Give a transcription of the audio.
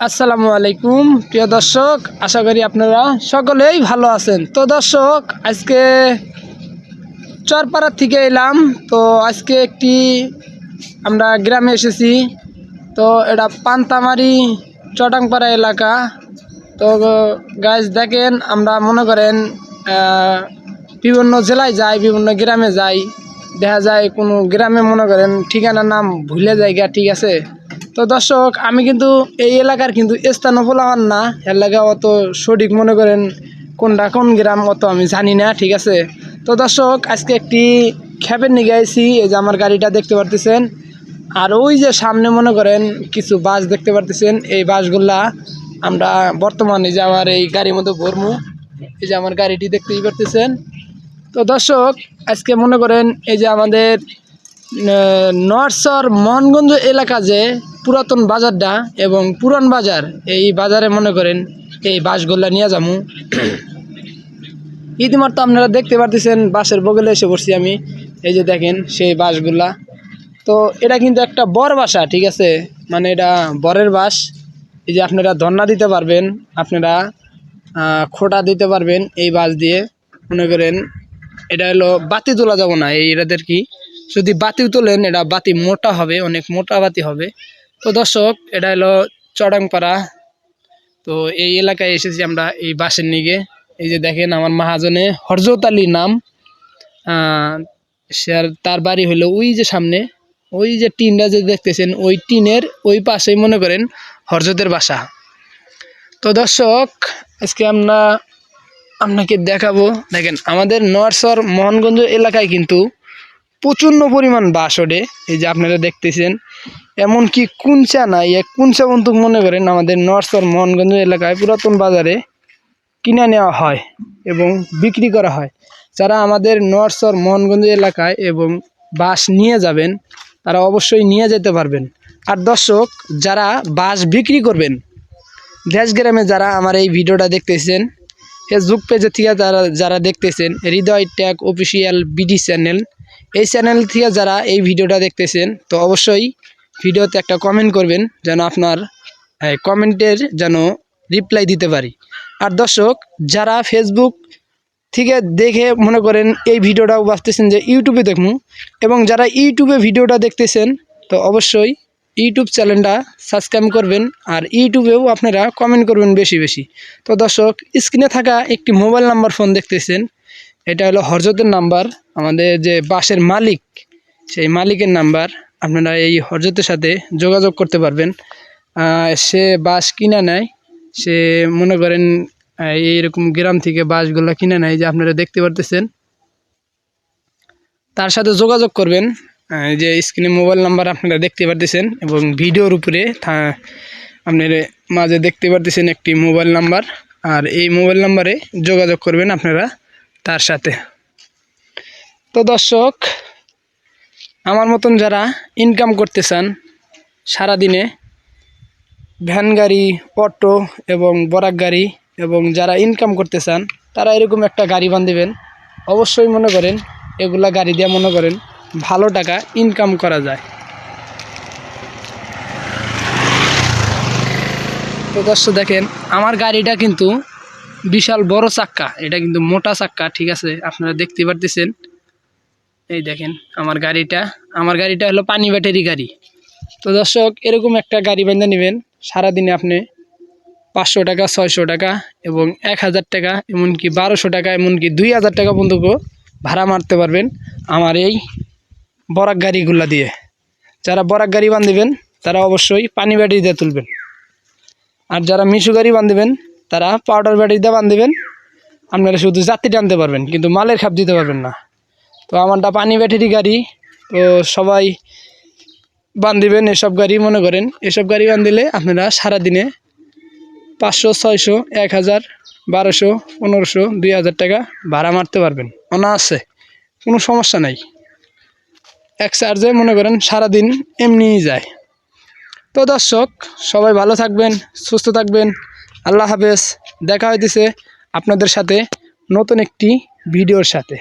আসসালামু আলাইকুম, প্রিয় দর্শক, আশা করি আপনারা সকলেই ভালো আছেন। তো দর্শক, আজকে চরপাড়ার থেকে এলাম। তো আজকে একটি আমরা গ্রামে এসেছি। তো এটা পান্তামারি, চটাংপাড়া এলাকা। তো গাছ দেখেন, আমরা মনে করেন বিভিন্ন জেলায় যাই, বিভিন্ন গ্রামে যাই। দেখা যায় কোনো গ্রামে মনে করেন ঠিকানার নাম ভুলে জায়গা ঠিক আছে? তো দর্শক, আমি কিন্তু এই এলাকার কিন্তু স্থানও বলাম না এলাকা অত সঠিক মনে করেন কোনটা কোন গ্রাম অত আমি জানি না, ঠিক আছে? তো দর্শক, আজকে একটি খ্যাপের নিয়ে গেছি এই যে আমার গাড়িটা দেখতে পারতেছেন। আর ওই যে সামনে মনে করেন কিছু বাস দেখতে পারতেছেন, এই বাসগুলা আমরা বর্তমানে যে আমার এই গাড়ির মতো ভরমু, এই যে আমার গাড়িটি দেখতেই পারতেছেন। তো দর্শক, আজকে মনে করেন এই যে আমাদের নরসর মোহনগঞ্জ এলাকা যে পুরাতন বাজারটা এবং পুরান বাজার, এই বাজারে মনে করেন এই বাসগুলা নিয়ে যাব। ইতিমধ্যে আপনারা দেখতে পারতেছেন বাসের বগলে এসে পড়ছি আমি। এই যে দেখেন, সেই বাসগুলা তো এটা কিন্তু একটা বর বাসা, ঠিক আছে? মানে এটা বরের বাস এই যে আপনারা ধর্না দিতে পারবেন, আপনারা খোটা দিতে পারবেন এই বাস দিয়ে। মনে করেন, এটা হলো বাতি তোলা যাব না, এই এটাদের কি? যদি বাতি তোলেন, এটা বাতি মোটা হবে, অনেক মোটা বাতি হবে। তো দর্শক, এটা হলো চড়াংপাড়া। তো এই এলাকায় এসেছি আমরা এই বাসের নিগে। এই যে দেখেন আমার মহাজনে হরজত আলী নাম। সে আর তার বাড়ি হলো ওই যে সামনে। ওই যে টিনটা যে দেখতেছেন, ওই টিনের ওই পাশেই মনে করেন হরজতের বাসা। তো দর্শক, আজকে আমরা আপনাকে দেখাবো। দেখেন, আমাদের নরসর মোহনগঞ্জ এলাকায় কিন্তু প্রচণ্ড পরিমাণ বাস ওঠে। এই যে আপনারা দেখতেছেন, এমনকি কুঞ্চা নাই, এক কুঞ্চা বন্ধু মনে করেন আমাদের নরসর মোহনগঞ্জ এলাকায় পুরাতন বাজারে কিনে নেওয়া হয় এবং বিক্রি করা হয়। যারা আমাদের নরসর মোহনগঞ্জ এলাকায় এবং বাস নিয়ে যাবেন, তারা অবশ্যই নিয়ে যেতে পারবেন। আর দর্শক, যারা বাস বিক্রি করবেন, দেশ গ্রামে যারা আমার এই ভিডিওটা দেখতেছেন ফেসবুক পেজে থেকে যারা যারা দেখতেছেন, Hridoy tag official BD channel এই চ্যানেল থেকে যারা এই ভিডিওটা দেখতেছেন, তো অবশ্যই ভিডিওতে একটা কমেন্ট করবেন, যেন আপনার কমেন্টের যেন রিপ্লাই দিতে পারি। আর দর্শক, যারা ফেসবুক থেকে দেখে মনে করেন এই ভিডিওটাও ভাবতেছেন যে ইউটিউবে দেখুন এবং যারা ইউটিউবে ভিডিওটা দেখতেছেন, তো অবশ্যই ইউটিউব চ্যানেলটা সাবস্ক্রাইব করবেন, আর ইউটিউবেও আপনারা কমেন্ট করবেন বেশি বেশি। তো দর্শক স্ক্রিনে থাকা একটি মোবাইল নাম্বার ফোন দেখতেছেন এটা হলো হরজতের নাম্বার। আমাদের যে বাসের মালিক, সেই মালিকের নাম্বার। আপনারা এই হরজতের সাথে যোগাযোগ করতে পারবেন। সে বাস কিনা নেয় সে মনে করেন এইরকম গ্রাম থেকে বাসগুলো কিনে নেয় যে আপনারা দেখতে পারতেছেন। তার সাথে যোগাযোগ করবেন। যে স্ক্রিনে মোবাইল নাম্বার আপনারা দেখতে পারতেছেন এবং ভিডিওর উপরে আপনার মাঝে দেখতে পারতেছেন একটি মোবাইল নাম্বার আর এই মোবাইল নাম্বারে যোগাযোগ করবেন আপনারা। তার সাথে। তো দর্শক, আমার মতন যারা ইনকাম করতে চান সারাদিনে, ভ্যান গাড়ি, অটো এবং বরাক গাড়ি এবং যারা ইনকাম করতে চান তারা এরকম একটা গাড়ি বান্ধিবেন অবশ্যই মনে করেন, এগুলা গাড়ি দিয়ে মনে করেন ভালো টাকা ইনকাম করা যায়। তো দর্শক দেখেন, আমার গাড়িটা কিন্তু বিশাল বড় চাক্কা, এটা কিন্তু মোটা চাক্কা, ঠিক আছে? আপনারা দেখতে পারতেছেন। এই দেখেন আমার গাড়িটা। আমার গাড়িটা হলো পানি ব্যাটারি গাড়ি। তো দর্শক, এরকম একটা গাড়ি বেঁধে নেবেন, সারাদিনে আপনি পাঁচশো টাকা, ছয়শো টাকা এবং এক হাজার টাকা, এমনকি বারোশো টাকা, এমনকি দুই হাজার টাকা পর্যন্ত ভাড়া মারতে পারবেন আমার এই বরাক গাড়িগুলা দিয়ে। যারা বরাক গাড়ি বান্ধিবেন তারা অবশ্যই পানি ব্যাটারি দিয়ে তুলবেন। আর যারা মিশু গাড়ি বান্ধিবেন তারা পাউডার ব্যাটারি দিয়ে বান্ধিবেন আপনারা শুধু যাত্রী টানতে পারবেন, কিন্তু মালের খাপ দিতে পারবেন না। তো আমারটা পানি ব্যাটারি গাড়ি, তো সবাই বান্ধিবেন এসব গাড়ি, মনে করেন, এসব গাড়ি বান্ধিলে আপনারা সারাদিনে পাঁচশো, ছয়শো, এক হাজার, বারোশো, পনেরোশো, দুই হাজার টাকা ভাড়া মারতে পারবেন। অনায়াসে কোনো সমস্যা নাই। এক চার্জে মনে করেন সারাদিন এমনিই যায়। তো দর্শক, সবাই ভালো থাকবেন, সুস্থ থাকবেন। আল্লাহ হাফেজ দেখা হইতেছে আপনাদের সাথে নতুন একটি ভিডিওর সাথে।